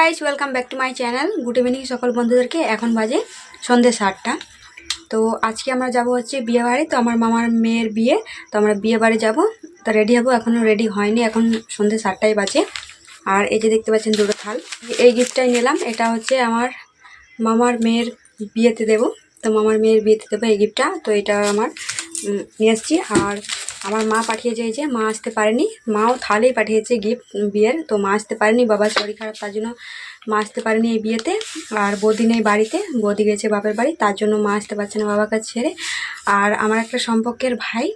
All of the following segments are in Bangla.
Guys welcome back to my channel good evening সকল বন্ধুদেরকে। এখন বাজে সন্ধ্যে সাতটা। তো আজকে আমরা যাব হচ্ছে বিয়ে বাড়ি। তো আমার মামার মেয়ের বিয়ে। তো আমরা বিয়ে বাড়ি যাব। তো রেডি হব এখনও রেডি হয়নি। এখন সন্ধ্যে সাতটায় বাজে। আর এই যে দেখতে পাচ্ছেন দুটো থাল। এই গিফটটাই নিলাম। এটা হচ্ছে আমার মামার মেয়ের বিয়েতে দেবো। তো মামার মেয়ের বিয়েতে দেবো এই গিফটটা। তো এটা আমার নিয়ে আর আমার মা পাঠিয়েছে এই যে, মা আসতে পারেনি। মাও থালেই পাঠিয়েছে গিফট বিয়ের, তো মা আসতে পারেনি, বাবার শরীর খারাপ, তার জন্য মা আসতে পারেনি এই বিয়েতে। আর বৌদি নেই বাড়িতে, বৌদি গেছে বাপের বাড়ি, তার জন্য মা আসতে পারছে না বাবার কাছে ছেড়ে। আর আমার একটা সম্পর্কের ভাই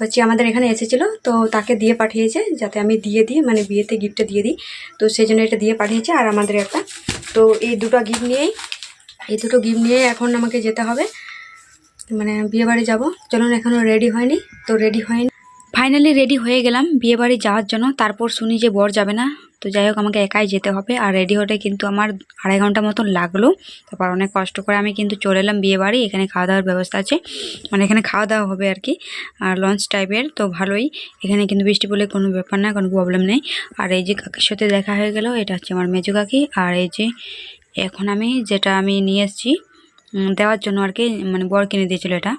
হচ্ছে আমাদের এখানে এসেছিল, তো তাকে দিয়ে পাঠিয়েছে, যাতে আমি দিয়ে দিই মানে বিয়েতে গিফটটা দিয়ে দিই। তো সেই জন্য এটা দিয়ে পাঠিয়েছে আর আমাদের একটা। তো এই দুটো গিফট নিয়েই, এই দুটো গিফট নিয়ে এখন আমাকে যেতে হবে। মানে বিয়ে বাড়ি যাব। চলুন এখনও রেডি হয়নি, তো রেডি হয়নি। ফাইনালি রেডি হয়ে গেলাম বিয়ে বাড়ি যাওয়ার জন্য। তারপর শুনি যে বর যাবে না, তো যাই হোক, আমাকে একাই যেতে হবে। আর রেডি হতে কিন্তু আমার আড়াই ঘণ্টা মতন লাগল। তারপর অনেক কষ্ট করে আমি কিন্তু চলে এলাম বিয়ে বাড়ি। এখানে খাওয়া দাওয়ার ব্যবস্থা আছে। মানে এখানে খাওয়া দাওয়া হবে আর কি। আর লঞ্চ টাইপের তো ভালোই। এখানে কিন্তু বৃষ্টি বলে কোনো ব্যাপার না, কোনো প্রবলেম নেই। আর এই যে কাকির সাথে দেখা হয়ে গেল, এটা হচ্ছে আমার মেজু কাকি। আর এই যে এখন আমি, যেটা আমি নিয়ে এসেছি দেওয়ার জন্য আর কি মানে বর কিনে দিয়েছিল এটা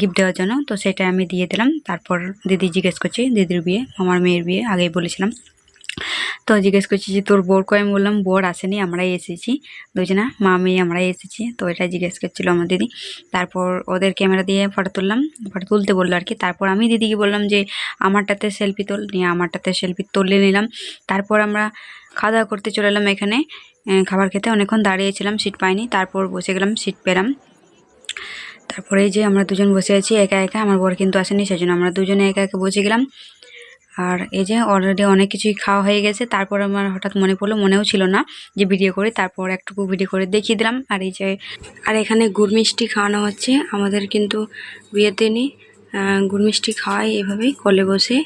গিফট দেওয়ার জন্য। তো সেটা আমি দিয়ে দিলাম। তারপর দিদি জিজ্ঞেস করছি, দিদির বিয়ে, আমার মেয়ের বিয়ে, আগেই বলেছিলাম। তো জিজ্ঞেস করছি যে, তোর বোর আমি বললাম, বোর আসেনি, আমরাই এসেছি। দুজনা, মা, মেয়ে, আমরাই এসেছি। তো এটা জিজ্ঞেস করছিল আমার দিদি। তারপর ওদের ক্যামেরা দিয়ে ফটো তুললাম ফটো তুলতে বলল আর কি। তারপর আমি দিদিকে বললাম যে, আমারটাতে সেলফি তোল, নিয়ে আমারটাতে সেলফি তুলে নিলাম। তারপর আমরা খাওয়া দাওয়া করতে চলে এলাম এখানে। খাবার খেতে অনেকক্ষণ দাঁড়িয়েছিলাম সিট পাইনি, তারপর বসে গেলাম সিট পেলাম। তারপরে যে আমরা দুজন বসে আছি একা একা, আমার বর কিন্তু আসেনি, সেজন্য আমরা দুজনে একা একা বসে গেলাম। আর এই যে অলরেডি অনেক কিছুই খাওয়া হয়ে গেছে, তারপর আমার হঠাৎ মনে পড়ল, মনেও ছিল না যে ভিডিও করি, তারপর একটুকু ভিডিও করে দেখিয়ে দিলাম। আর এই যে, আর এখানে গুড় মিষ্টি খাওয়ানো হচ্ছে, আমাদের কিন্তু বিয়েতে নি গুড় মিষ্টি খাওয়াই এভাবেই, কলে বসে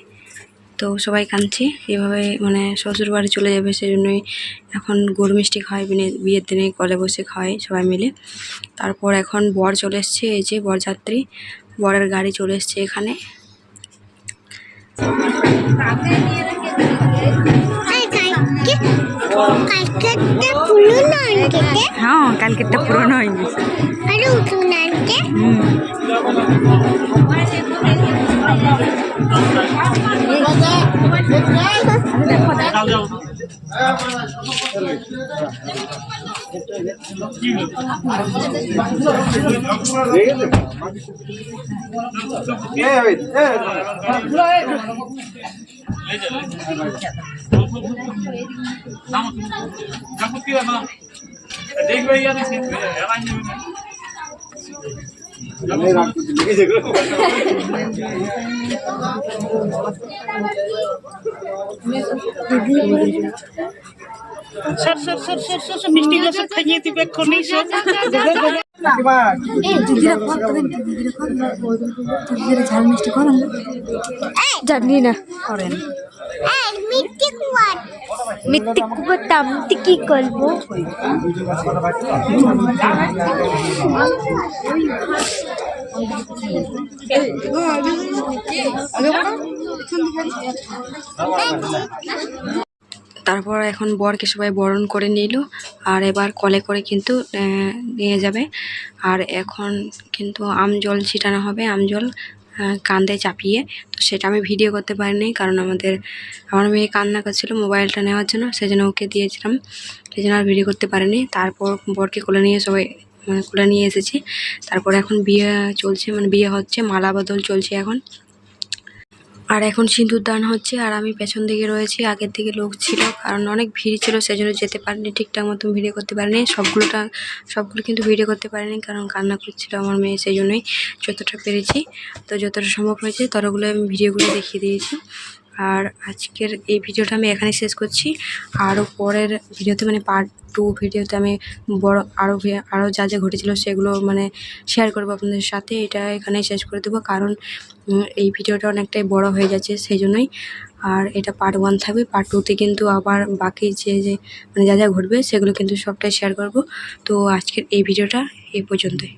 তো সবাই কাঁদছে। এভাবে মানে শ্বশুর বাড়ি চলে যাবে সেজন্যই এখন গুড় মিষ্টি খাওয়াই বিয়ের দিনে কলে বসে খাওয়াই সবাই মিলে। তারপর এখন বর চলে এসছে, এই যে বরযাত্রী। বরের গাড়ি চলে এসছে এখানে। হ্যাঁ কালকেরটা পুরনো হয়ে গেছে হুম দেখবে সর সর সর সর সর মিষ্টি গ্লাস খাইয়ে দিবে এক্ষুনি সর জানি না। করেন। মিথ্যে কুকুরটা কি করব? তারপর এখন বরকে সবাই বরণ করে নিল, আর এবার কলে করে কিন্তু নিয়ে যাবে। আর এখন কিন্তু আম জল ছিটানো হবে, আম জল কান্দে চাপিয়ে। তো সেটা আমি ভিডিও করতে পারিনি, কারণ আমাদের, আমার মেয়ে কান্না করছিল মোবাইলটা নেওয়ার জন্য সেই জন্য ওকে দিয়েছিলাম। সেই জন্য আর ভিডিও করতে পারিনি। তারপর বরকে কোলে নিয়ে সবাই মানে কোলে নিয়ে এসেছি। তারপর এখন বিয়ে চলছে মানে বিয়ে হচ্ছে, মালা বদল চলছে এখন। আর এখন সিঁদুর দান হচ্ছে, আর আমি পেছন দিকে রয়েছি, আগের দিকে লোক ছিল, কারণ অনেক ভিড় ছিল, সেজন্য যেতে পারিনি, ঠিকঠাক মতন ভিডিও করতে পারিনি, সবগুলোটা, সবগুলো কিন্তু ভিডিও করতে পারিনি, কারণ কান্না করছিল আমার মেয়ে, সেই জন্যই যতটা পেরেছি, তো যতটা সম্ভব হয়েছে, ততগুলো আমি ভিডিওগুলো দেখিয়ে দিয়েছি। আর আজকের এই ভিডিওটা আমি এখানে শেষ করছি। আরও পরের ভিডিওতে মানে পার্ট টু ভিডিওতে আমি বড় আরও আরও যা যা ঘটেছিল সেগুলো মানে শেয়ার করব আপনাদের সাথে। এটা এখানে শেষ করে দেবো কারণ এই ভিডিওটা অনেকটাই বড় হয়ে যাচ্ছে সেই জন্যই আর এটা পার্ট ওয়ান থাকবে। পার্ট টুতে কিন্তু আবার বাকি যে যে মানে যা যা ঘটবে সেগুলো কিন্তু সবটাই শেয়ার করব। তো আজকের এই ভিডিওটা এই পর্যন্তই।